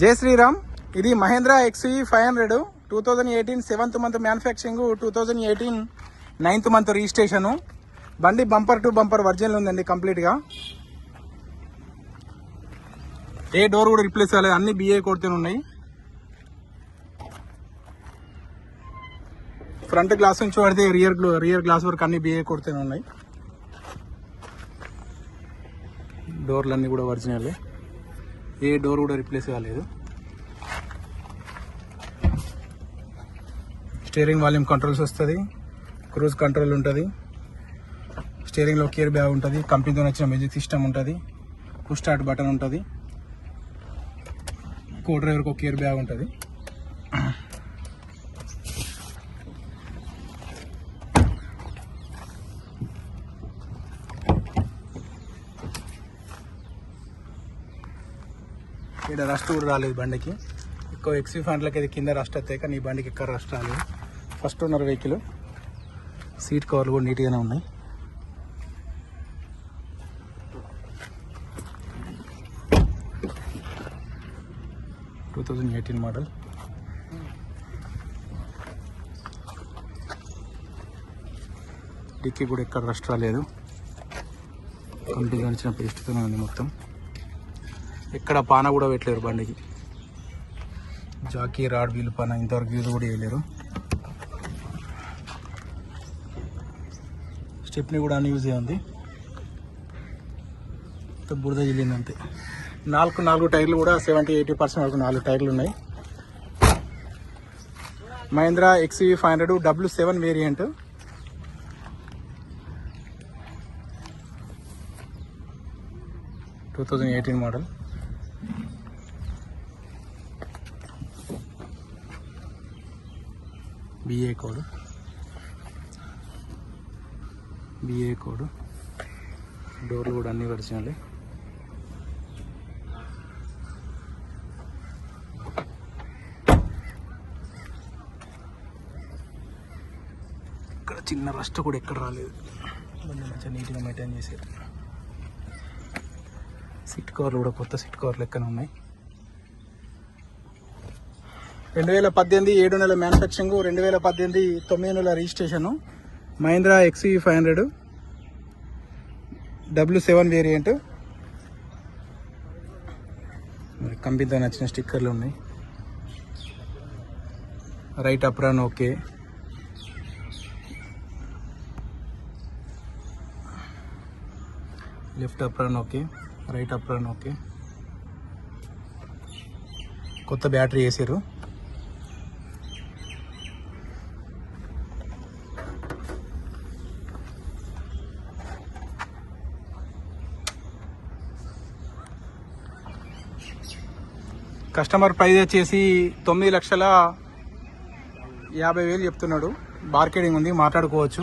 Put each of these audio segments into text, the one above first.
జై శ్రీరామ్. ఇది Mahindra X E five hundred two thousand eighteen seventh month manufacturing two thousand eighteen ninth month registration బండి bumper to bumper original ఉందండి కంప్లీట్గా ఏ door కూడా replace కాలేదు అన్ని బిఏ కొడుతూనే ఉన్నాయి. ఫ్రంట్ గ్లాస్ నుంచి పడితే రియర్ రియర్ గ్లాస్ వరకు అన్ని బిఏ కొడుతూనే ఉన్నాయి. డోర్లన్నీ కూడా ఒరిజినలే ఏ డోర్ కూడా రిప్లేస్ కాలేదు. స్టీరింగ్ వాల్యూమ్ కంట్రోల్స్ వస్తుంది క్రూజ్ కంట్రోల్ ఉంటుంది స్టీరింగ్లో కేర్ బ్యాగ్ ఉంటుంది కంపెనీతో వచ్చిన మ్యూజిక్ సిస్టమ్ ఉంటుంది పుష్ స్టార్ట్ బటన్ ఉంటుంది కో డ్రైవర్కి ఒక కేర్ బ్యాగ్ ఉంటుంది. ఇక్కడ రస్ట్ కూడా రాలేదు బండికి. ఎక్కువ ఎక్సీ ఫ్యాంట్లకి అయితే కింద రస్ట్ వస్తాయి కానీ ఈ బండికి ఎక్కడ రస్ట్ రాలేదు. ఫస్ట్ ఉన్నర వెహికల్ సీట్ కవర్లు కూడా నీట్గానే ఉన్నాయి. టూ థౌజండ్ ఎయిటీన్ మోడల్ డిక్కీ కూడా ఎక్కడ రస్ట్ రాలేదు. కంపెనీ గడిచిన పేస్ట్తోనే ఉంది మొత్తం. ఎక్కడ పాన కూడా పెట్టలేరు బండికి. జాకీ రాడ్ వీలు పాన ఇంతవరకు యూజ్ కూడా చేయలేరు స్టెప్ని కూడా అన్యూజ్ ఉంది. బురద చెల్లింది అంతే. నాలుగు నాలుగు టైర్లు కూడా సెవెంటీ ఎయిటీ పర్సెంట్ వరకు నాలుగు టైర్లు ఉన్నాయి. Mahindra XUV five hundred W seven variant two thousand eighteen model B A code B A code డోర్లు కూడా అన్నీ ఒరిజినల్ ఇక్కడ చిన్న రస్ట్ కూడా ఎక్కడ రాలేదు. మంచిగా నీట్గా మెయింటైన్ చేసేది. సిట్ కవర్లు కూడా కొత్త సిట్ కవర్లు ఎక్కడ ఉన్నాయి. రెండు వేల పద్దెనిమిది ఏడు నెలల మ్యానుఫ్యాక్చరింగ్ రెండు వేల పద్దెనిమిది తొమ్మిది నెలల registration Mahindra XUV five hundred W seven variant మరి కంపెనీతో నచ్చిన స్టిక్కర్లు ఉన్నాయి. Right apron okay left apron okay right apron okay కొత్త బ్యాటరీ వేసారు. కస్టమర్ ప్రైజ్ వచ్చేసి తొమ్మిది లక్షల యాభై వేలు చెప్తున్నాడు. మార్కెటింగ్ ఉంది మాట్లాడుకోవచ్చు.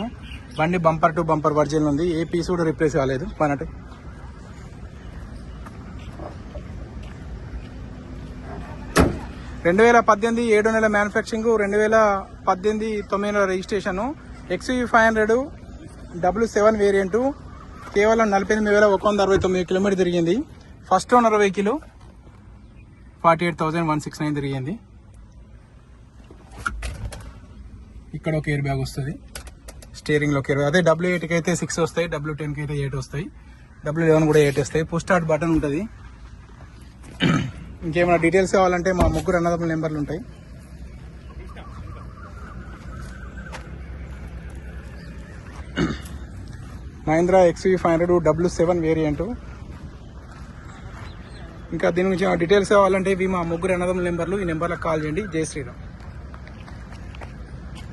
బండి బంపర్ టు బంపర్ వర్జన్ ఉంది. ఏ పీస్ కూడా రిప్లేస్ కాలేదు. పనటే రెండు వేల పద్దెనిమిది ఏడు నెలల మ్యానుఫ్యాక్చరింగ్ రెండు వేల పద్దెనిమిది తొమ్మిది నెలల registration XUV five hundred W seven variant కేవలం నలభై ఎనిమిది వేల ఒక వంద అరవై తొమ్మిది కిలోమీటర్ తిరిగింది. First owner vehicle forty eight thousand one six nine తిరిగింది. ఇక్కడ ఒక ఎయిర్ బ్యాగ్ వస్తుంది. స్టీరింగ్లో ఒక ఎయిర్ అదే డబ్ల్యూ ఎయిట్కి అయితే సిక్స్ వస్తాయి డబ్ల్యూ టెన్కి అయితే ఎయిట్ వస్తాయి. డబ్ల్యూ లెవెన్ కూడా ఎయిట్ వస్తాయి. పుష్ స్టార్ట్ బటన్ ఉంటుంది. ఇంకేమైనా డీటెయిల్స్ కావాలంటే మా ముగ్గురు అన్నదమ్ముల నెంబర్లు ఉంటాయి. Mahindra XUV five hundred W seven variant ఇంకా దీని గురించి డీటెయిల్స్ కావాలంటే ఇవి మా ముగ్గురు అన్నదమ్ముల నెంబర్లు ఈ నెంబర్లకు కాల్ చేయండి. జై శ్రీరామ్.